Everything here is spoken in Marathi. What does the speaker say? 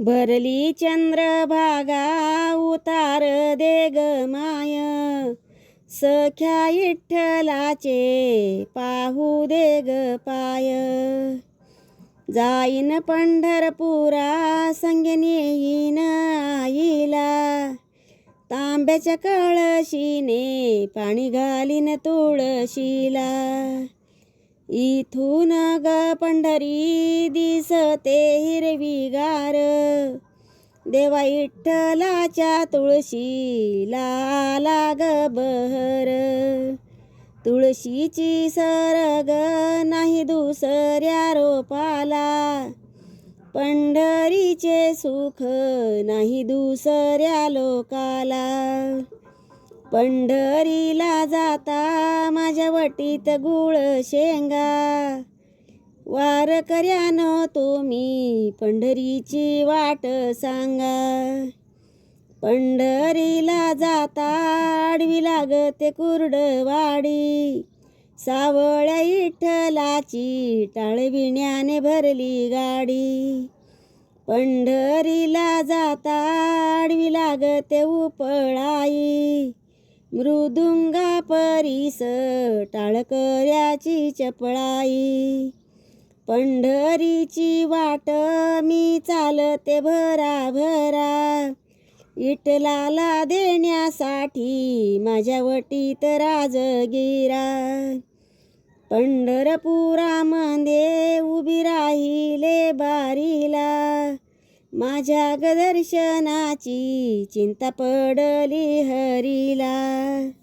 भरली चंद्रभागा उतार दे ग माय. सख्या विठ्ठलाचे पाहू दे ग पाय. जाईन पंढरपुरा संग येईन आईला. तांब्याच्या कळशीने पाणी घालीन तुळशीला. इथून ग पंढरी दिसते हिरवीगार. देवा विठ्ठलाच्या तुळशीला लाग बहर. तुळशीची सरग नाही दुसऱ्या रोपाला. पंढरीचे सुख नाही दुसऱ्या लोकाला. पंढरीला जाता माझ्या वटीत गुळ शेंगा. वारकऱ्यानं तुम्ही पंढरीची वाट सांगा. पंढरीला जाता आडवी लागते कुर्डवाडी. सावळ्या इठलाची टाळविण्याने भरली गाडी. पंढरीला जाता आडवी लागते उपळाई. मृदुंगा परीस टाळकऱ्याची चपळाई. पंढरीची वाट मी चालते भरा भरा इटलाला देण्यासाठी माझ्या वटीत राजगिरा. पंढरपुरामध्ये उभी राहिले बारीला. माझ्या गदर्शनाची चिंता पडली हरीला.